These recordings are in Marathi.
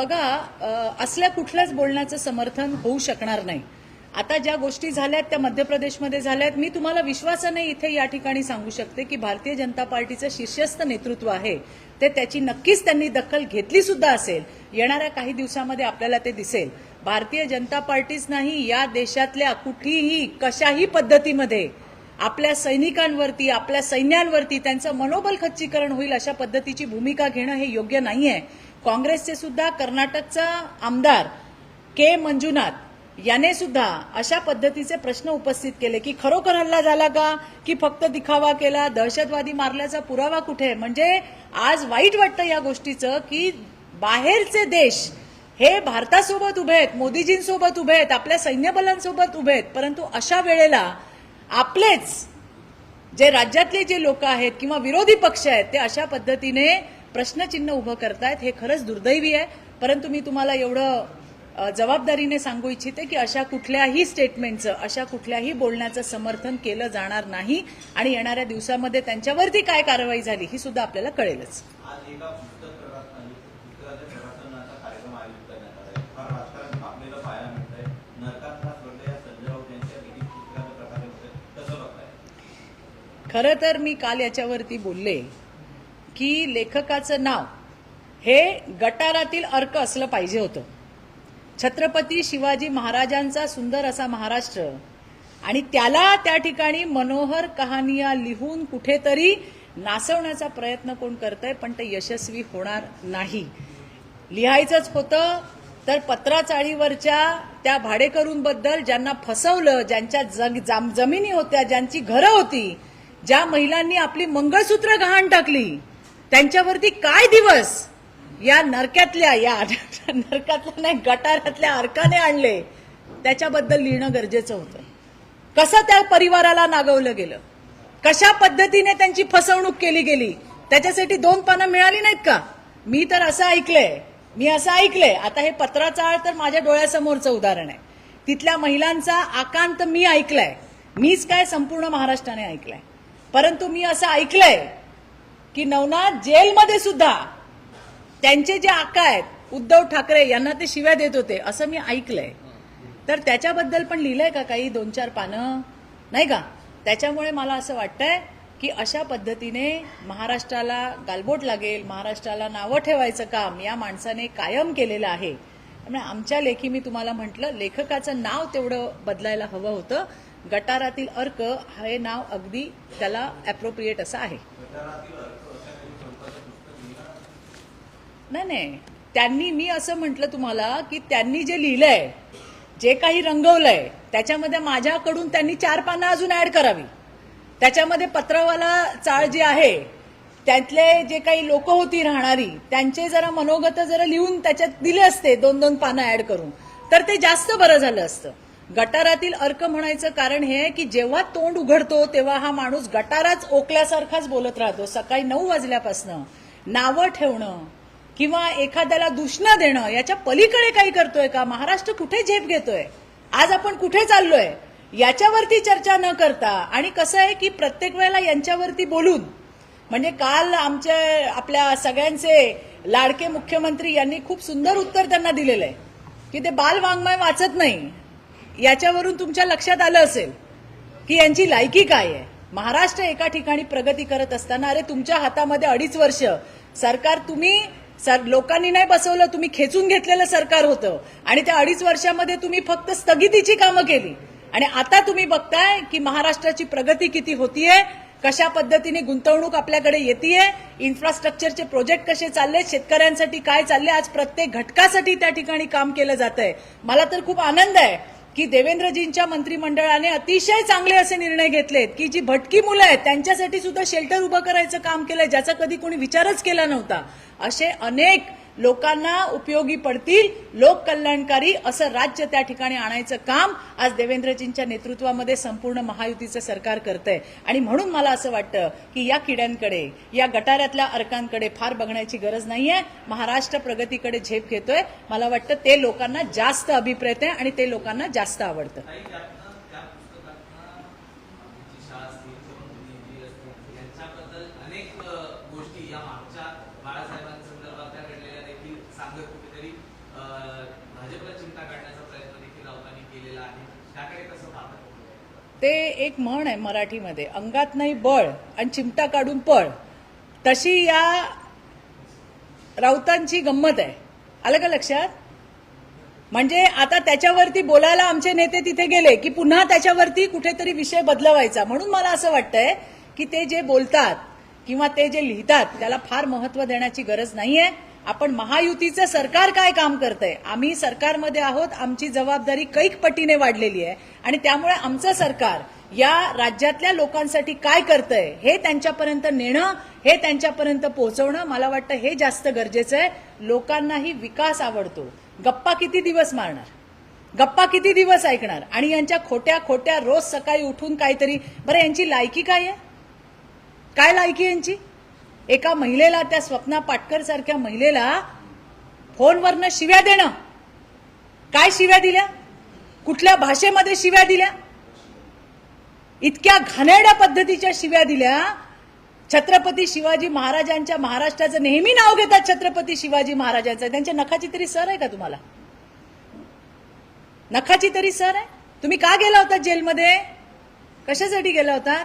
बघा असल्या कुठल्याच बोलण्याचं समर्थन होऊ शकणार नाही. आता ज्या गोष्टी झाल्यात त्या मध्य प्रदेशमध्ये झाल्यात मी तुम्हाला विश्वासाने इथे या ठिकाणी सांगू शकते की भारतीय जनता पार्टीचं शीर्षस्थ नेतृत्व आहे. ते त्याची नक्कीच त्यांनी दखल घेतली सुद्धा असेल. येणाऱ्या काही दिवसामध्ये आपल्याला ते दिसेल. भारतीय जनता पार्टीच नाही या देशातल्या कुठलीही कशाही पद्धतीमध्ये आपल्या सैनिकांवरती आपल्या सैन्यांवरती त्यांचं मनोबल खच्चीकरण होईल अशा पद्धतीची भूमिका घेणं हे योग्य नाही आहे काँग्रेसचे सुद्धा कर्नाटकचा आमदार के मंजुनाथ याने सुद्धा अशा पद्धतीचे प्रश्न उपस्थित केले की खरोखर हल्ला झाला का? की फक्त दिखावा केला? दहशतवादी मारल्याचा पुरावा कुठे? म्हणजे आज वाईट वाटतं या गोष्टीचं की बाहेरचे देश हे भारतासोबत उभे आहेत मोदीजींसोबत उभे आहेत आपल्या सैन्यबलांसोबत उभे आहेत परंतु अशा वेळेला आपलेच जे राज्यातले जे लोक आहेत किंवा विरोधी पक्ष आहेत ते अशा पद्धतीने प्रश्नचिन्ह उभं करतायत हे खरंच दुर्दैवी आहे. परंतु मी तुम्हाला एवढं जबाबदारीने सांगू इच्छिते की अशा कुठल्याही स्टेटमेंटचं अशा कुठल्याही बोलण्याचं समर्थन केलं जाणार नाही आणि येणाऱ्या दिवसामध्ये त्यांच्यावरती काय कारवाई झाली ही सुद्धा आपल्याला कळेलच. खरं तर मी काल याच्यावरती बोलले. की लेखकाचं नाव हे गटारातील अर्क असलं पाहिजे होतं. छत्रपती शिवाजी महाराजांचा सुंदर असा महाराष्ट्र आणि त्याला त्या ठिकाणी मनोहर कहाणिया लिहून कुठेतरी नासवण्याचा प्रयत्न कोण करतंय पण ते यशस्वी होणार नाही. लिहायचंच होतं तर पत्राचाळीवरच्या त्या भाडेकरूंबद्दल ज्यांना फसवलं ज्यांच्या जग जाम- जमिनी होत्या ज्यांची घरं होती ज्या महिलांनी आपली मंगळसूत्र गहाण टाकली त्यांच्यावरती काय दिवस? या नरक्यातल्या या नरकातल्या नाही गटारातल्या अर्काने आणले. त्याच्याबद्दल लिहिणं गरजेचं होतं. कसं त्या परिवाराला नागवलं गेलं? कशा पद्धतीने त्यांची फसवणूक केली गेली? त्याच्यासाठी दोन पानं मिळाली नाहीत का? मी तर असं ऐकलंय. मी असं ऐकलंय. आता हे पत्राचाळ तर माझ्या डोळ्यासमोरचं उदाहरण आहे. तिथल्या महिलांचा आकांत मी ऐकलाय. मीच काय संपूर्ण महाराष्ट्राने ऐकलाय. परंतु मी असं ऐकलंय की नवनाथ जेलमध्ये सुद्धा त्यांचे जे आका आहेत उद्धव ठाकरे यांना ते शिव्या देत होते असं मी ऐकलंय. तर त्याच्याबद्दल पण लिहिलंय का काही दोन चार पानं? नाही का? त्याच्यामुळे मला असं वाटतंय की अशा पद्धतीने महाराष्ट्राला गालबोट लागेल महाराष्ट्राला नावं ठेवायचं काम या माणसाने कायम केलेलं आहे. त्यामुळे आमच्या लेखी मी तुम्हाला म्हटलं लेखकाचं नाव तेवढं बदलायला हवं होतं. गटारातील अर्क हे नाव अगदी त्याला अप्रोप्रिएट असं आहे. नाही नाही. त्यांनी मी असं म्हटलं तुम्हाला की त्यांनी जे लिहिलंय जे काही रंगवलंय त्याच्यामध्ये माझ्याकडून त्यांनी चार पानं अजून ऍड करावी. त्याच्यामध्ये पत्रवाला चाळ जी आहे त्यातले जे काही लोक होती राहणारी त्यांचे जरा मनोगत जरा लिहून त्याच्यात दिले असते दोन दोन पानं ऍड करून. तर ते जास्त बरं झालं असतं. गटारातील अर्क म्हणायचं कारण हे आहे की जेव्हा तोंड उघडतो तेव्हा हा माणूस गटाराच ओकल्यासारखाच बोलत राहतो. सकाळी नऊ वाजल्यापासनं नावं ठेवणं किंवा एखाद्याला दुष्णा देणं याच्या पलीकडे काही करतोय का? महाराष्ट्र कुठे झेप घेतोय? आज आपण कुठे चाललोय? याच्यावरती चर्चा न करता आणि कसं आहे की प्रत्येक वेळेला यांच्यावरती बोलून म्हणजे काल आमच्या आपल्या सगळ्यांचे लाडके मुख्यमंत्री यांनी खूप सुंदर उत्तर त्यांना दिलेलं आहे की ते बाल वाङ्मय वाचत नाही. याच्यावरून तुमच्या लक्षात आलं असेल की यांची लायकी काय आहे? महाराष्ट्र एका ठिकाणी प्रगती करत असताना अरे तुमच्या हातामध्ये अडीच वर्ष. सरकार तुम्ही सर लोकांनी नाही बसवलं तुम्ही खेचून घेतलेलं सरकार होतं. आणि त्या अडीच वर्षामध्ये तुम्ही फक्त स्थगितीची कामं केली. आणि आता तुम्ही बघताय की महाराष्ट्राची प्रगती किती होतीये कशा पद्धतीने गुंतवणूक आपल्याकडे येते इन्फ्रास्ट्रक्चरचे प्रोजेक्ट कसे चालले शेतकऱ्यांसाठी काय चालले आज प्रत्येक घटकासाठी त्या ठिकाणी काम केलं जात आहे मला तर खूप आनंद आहे की देवेंद्रजींच्या मंत्रिमंडळाने अतिशय चांगले असे निर्णय घेतलेत की जी भटकी मुलं आहेत त्यांच्यासाठी सुद्धा शेल्टर उभं करायचं काम केलंय ज्याचा कधी कोणी विचारच केला नव्हता. असे अनेक लोकांना उपयोगी पडतील लोककल्याणकारी असं राज्य त्या ठिकाणी आणायचं काम आज देवेंद्रजींच्या नेतृत्वामध्ये संपूर्ण महायुतीचं सरकार करतंय. आणि म्हणून मला असं वाटतं की या किड्यांकडे या गटाऱ्यातल्या अर्कांकडे फार बघण्याची गरज नाहीये. महाराष्ट्र प्रगतीकडे झेप घेतोय. मला वाटतं ते लोकांना जास्त अभिप्रेत आहे आणि ते लोकांना जास्त आवडतं काही त्यातनं त्या पुस्तकातनं जी शाळा असतील किंवा मुली जी असतील यांच्याबद्दल अनेक अ, गोष्टी या मागच्या बाळासाहेबांसंदर्भात त्या घडलेल्या देखील सांगत कुठेतरी अं, भाजपला चिंता काढण्याचा प्रयत्न देखील राऊतांनी केलेला आहे त्याकडे कसं पाहतात ते एक म्हण आहे मराठीमध्ये अंगात नाही बळ आणि चिमटा काढून पळ. तशी या राऊतांची गंमत आहे. आलं का लक्षात? म्हणजे आता त्याच्यावरती बोलायला आमचे नेते तिथे गेले की पुन्हा त्याच्यावरती कुठेतरी विषय बदलवायचा. म्हणून मला असं वाटतंय की ते जे बोलतात किंवा ते जे लिहितात त्याला फार महत्त्व देण्याची गरज नाहीये. आपण महायुतीचं सरकार काय काम करतंय? आम्ही सरकारमध्ये आहोत आमची जबाबदारी कैक पटीने वाढलेली आहे. आणि त्यामुळे आमचं सरकार या राज्यातल्या लोकांसाठी काय करतंय हे त्यांच्यापर्यंत नेणं हे त्यांच्यापर्यंत पोहोचवणं मला वाटतं हे जास्त गरजेचं आहे. लोकांनाही विकास आवडतो. गप्पा किती दिवस मारणार? गप्पा किती दिवस ऐकणार? आणि यांच्या खोट्या खोट्या रोज सकाळी उठून काहीतरी बरं यांची लायकी काय आहे? काय लायकी यांची? एका महिलेला त्या स्वप्ना पाटकर सारख्या महिलेला फोनवरनं शिव्या देणं. काय शिव्या दिल्या? कुठल्या भाषेमध्ये शिव्या दिल्या? इतक्या घाणेरड्या पद्धतीच्या शिव्या दिल्या. छत्रपती शिवाजी महाराजांच्या महाराष्ट्राचं नेहमी नाव घेतात छत्रपती शिवाजी महाराजांचं. त्यांच्या नखाची तरी सर आहे का तुम्हाला? नखाची तरी सर आहे? तुम्ही का गेला होता जेलमध्ये? कशासाठी गेला होता?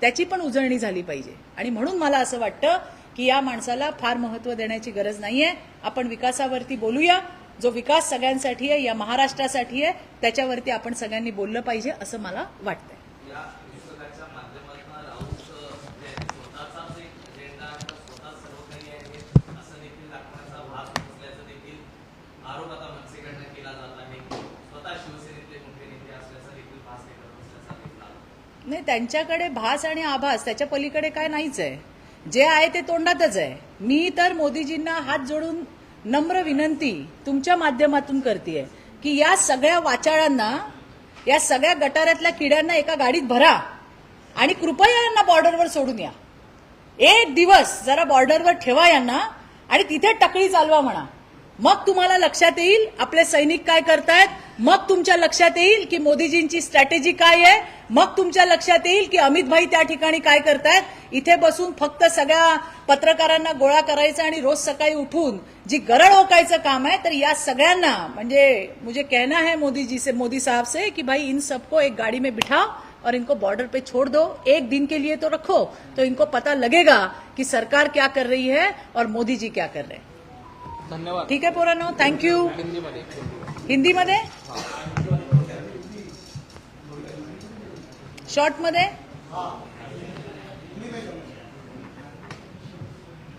त्याची पण उजळणी झाली पाहिजे. आणि म्हणून मला असं वाटतं की या माणसाला फार महत्त्व देण्याची गरज नाहीये. आपण विकासावरती बोलूया. जो विकास सगळ्यांसाठी आहे या महाराष्ट्रासाठी आहे त्याच्यावरती आपण सगळ्यांनी बोललं पाहिजे असं मला वाटतंय या पुस्तकाच्या माध्यमातून राऊत अं, जे आहे ते स्वतःचाच एक अजेंडा किंवा स्वतः सर्व काही आहे असं देखील दाखवण्याचा भाग असल्याचं देखील आरोप आता मनसेकडनं केला जात आहे स्वतः शिवसेनेतले मोठे नेते असल्याचा देखील भास ते करत असल्याचा देखील आरोप नाही त्यांच्याकडे भास आणि आभास त्याच्या पलीकडे काय नाहीच आहे. जे आहे ते तोंडातच आहे. मी तर मोदीजींना हात जोडून नम्र विनंती तुमच्या माध्यमातून करते की या सगळ्या वाचाळांना या सगळ्या गटारातल्या किड्यांना एका गाडीत भरा आणि कृपया यांना बॉर्डरवर सोडून या. एक दिवस जरा बॉर्डरवर ठेवा यांना आणि तिथे टकळी चालवा म्हणा. मग तुम्हाला लक्षात येईल आपले सैनिक काय करतायत. मग तुमच्या लक्षात येईल की मोदीजींची स्ट्रॅटेजी काय आहे. मग तुमच्या लक्षात येईल की अमित भाई त्या ठिकाणी काय करतायत. इथे बसून फक्त सगळ्या पत्रकारांना गोळा करायचं आणि रोज सकाळी उठून जी गरळ ओकायचं काम आहे तर या सगळ्यांना म्हणजे मुझे कहना है मोदीजी से मोदी साहब से कि भाई इन सबको एक गाड़ी में बिठाओ और इनको बॉर्डर पे छोड़ दो। एक दिन के लिए तो रखो तो इनको पता लगेगा कि सरकार क्या कर रही है और मोदी जी क्या कर रहे हैं। धन्यवाद. ठीक आहे पोरांनो थँक्यू हिंदीमध्ये. हिंदीमध्ये? शॉर्टमध्ये?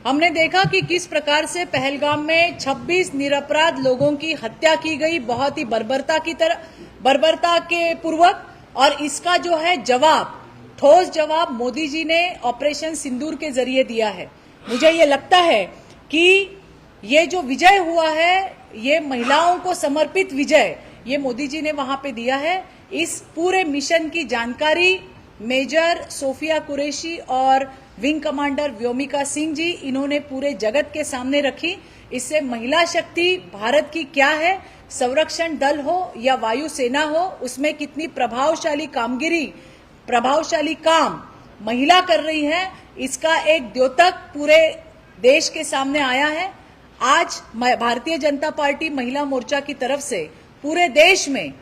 हमने देखा कि किस प्रकार से पहलगाम में 26 निरपराध लोगों की हत्या की गई बहुत ही बर्बरता की तरह बर्बरता के पूर्वक और इसका जो है जवाब ठोस जवाब मोदी जी ने ऑपरेशन सिंदूर के ज़रिए दिया है। मुझे ये लगता है कि ये जो विजय हुआ है, ये महिलाओं को समर्पित विजय, ये मोदी जी ने वहाँ पे दिया है। इस पूरे मिशन की जानकारी मेजर सोफिया कुरैशी और विंग कमांडर व्योमिका सिंह जी, इन्होंने पूरे जगत के सामने रखी। इससे महिला शक्ति भारत की क्या है, संरक्षण दल हो या वायुसेना हो, उसमें कितनी प्रभावशाली कामगिरी, प्रभावशाली काम महिला कर रही है, इसका एक द्योतक पूरे देश के सामने आया है। आज भारतीय जनता पार्टी महिला मोर्चा की तरफ़ से पूरे देश में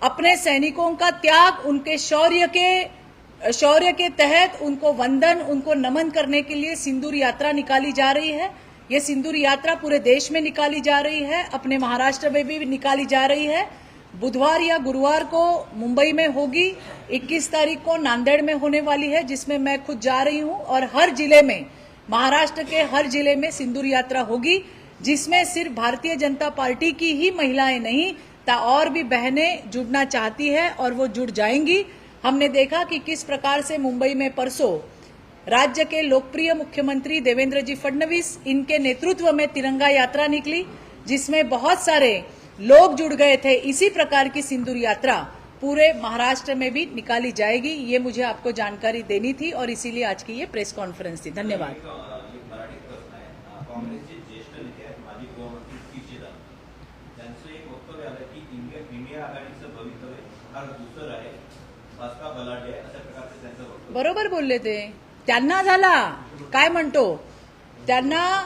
अपने सैनिकों का त्याग, उनके शौर्य के शौर्य के तहत उनको वंदन, उनको नमन करने के लिए सिंदूर यात्रा निकाली जा रही है। ये सिंदूर यात्रा पूरे देश में निकाली जा रही है, अपने महाराष्ट्र में भी निकाली जा रही है। बुधवार या गुरुवार को मुंबई में होगी 21 तारीख को नांदेड़ में होने वाली है, जिसमें मैं खुद जा रही हूँ और हर ज़िले में महाराष्ट्र के हर ज़िले में सिंदूर यात्रा होगी, जिसमें सिर्फ़ भारतीय जनता पार्टी की ही महिलाएँ नहीं, ता और भी बहनें जुड़ना चाहती है और वो जुड़ जाएँगी। हमने देखा कि किस प्रकार से मुंबई में परसों राज्य के लोकप्रिय मुख्यमंत्री देवेंद्र जी फडणवीस इनके नेतृत्व में तिरंगा यात्रा निकली, जिसमें बहुत सारे लोग जुड़ गए थे। इसी प्रकार की सिंदूर यात्रा पूरे महाराष्ट्र में भी निकाली जाएगी ये मुझे आपको जानकारी देनी थी और इसीलिए आज की ये प्रेस कॉन्फ्रेंस थी। धन्यवाद। बरोबर बोलले ते. त्यांना झाला. काय म्हणतो? त्यांना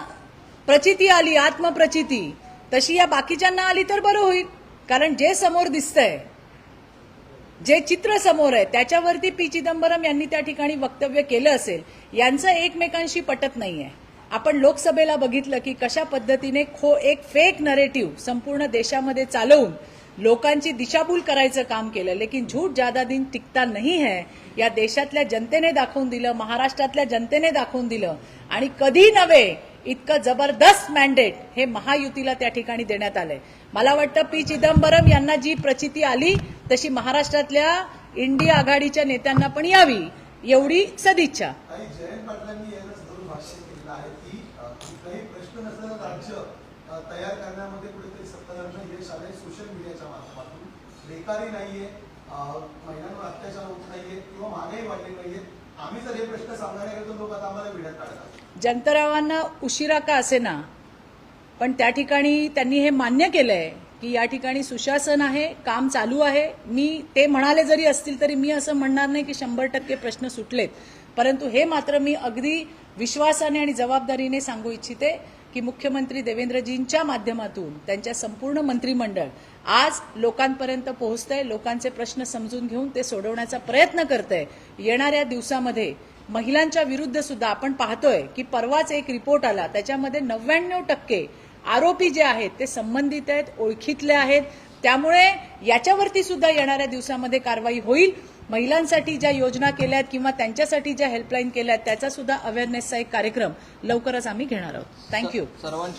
प्रचिती आली आत्मप्रचिती. तशी या बाकीच्यांना आली तर बरं होईल. कारण जे समोर दिसतंय जे चित्र समोर आहे त्याच्यावरती पी चिदंबरम यांनी त्या ठिकाणी वक्तव्य केलं असेल यांचं एकमेकांशी पटत नाहीये. आपण लोकसभेला बघितलं की कशा पद्धतीने खो एक फेक नरेटिव्ह संपूर्ण देशामध्ये चालवून लोकांची दिशाभूल करायचं काम केलं लेकिन झूठ ज्यादा दिन टिकता नाही है या देशातल्या जनतेने दाखवून दिलं महाराष्ट्रातल्या जनतेने दाखवून दिलं आणि कधी नव्हे इतकं जबरदस्त मॅन्डेट हे महायुतीला त्या ठिकाणी देण्यात आलंय. मला वाटतं पी चिदंबरम यांना जी प्रचिती आली तशी महाराष्ट्रातल्या इंडिया आघाडीच्या नेत्यांना पण यावी एवढी सदिच्छा. आणि जयंत पाटलांनी यायलाच धरून भाष्य केलेलं आहे की अ, कुठलाही प्रश्न नसलेलं राज्य अ, तयार करण्यामध्ये कुठेतरी सत्ताधाऱ्यांना यश आलंय सोशल मीडियाच्या माध्यमातून. बेकारी नाहीये अ, महिलांवर अत्याचार होत नाहीये किंवा महागाई वाढली नाहीये. आम्ही जर हे प्रश्न सांगणारे गेलो तर लोक आता आम्हाला विड्यात काढतात जंतरावांना उशिरा का असेना? पण त्या ठिकाणी त्यांनी हे मान्य केलं आहे की या ठिकाणी सुशासन आहे काम चालू आहे. मी ते म्हणाले जरी असतील तरी मी असं म्हणणार नाही की शंभर टक्के प्रश्न सुटलेत. परंतु हे मात्र मी अगदी विश्वासाने आणि जबाबदारीने सांगू इच्छिते की मुख्यमंत्री देवेंद्रजींच्या माध्यमातून त्यांच्या संपूर्ण मंत्रिमंडळ आज लोकांपर्यंत पोहोचत आहे लोकांचे प्रश्न समजून घेऊन ते सोडवण्याचा प्रयत्न करतंय. येणाऱ्या दिवसामध्ये महिलांच्या विरुद्ध सुद्धा आपण पाहतोय की परवाच एक रिपोर्ट आला त्याच्यामध्ये नव्याण्णव टक्के आरोपी जे आहेत ते संबंधित आहेत ओळखीतले आहेत. त्यामुळे याच्यावरती सुद्धा येणाऱ्या दिवसामध्ये कारवाई होईल. महिलांसाठी ज्या योजना केल्या आहेत किंवा त्यांच्यासाठी ज्या हेल्पलाईन केल्या आहेत त्याचा सुद्धा अवेअरनेसचा एक कार्यक्रम लवकरच आम्ही घेणार आहोत. थँक्यू सर्वांची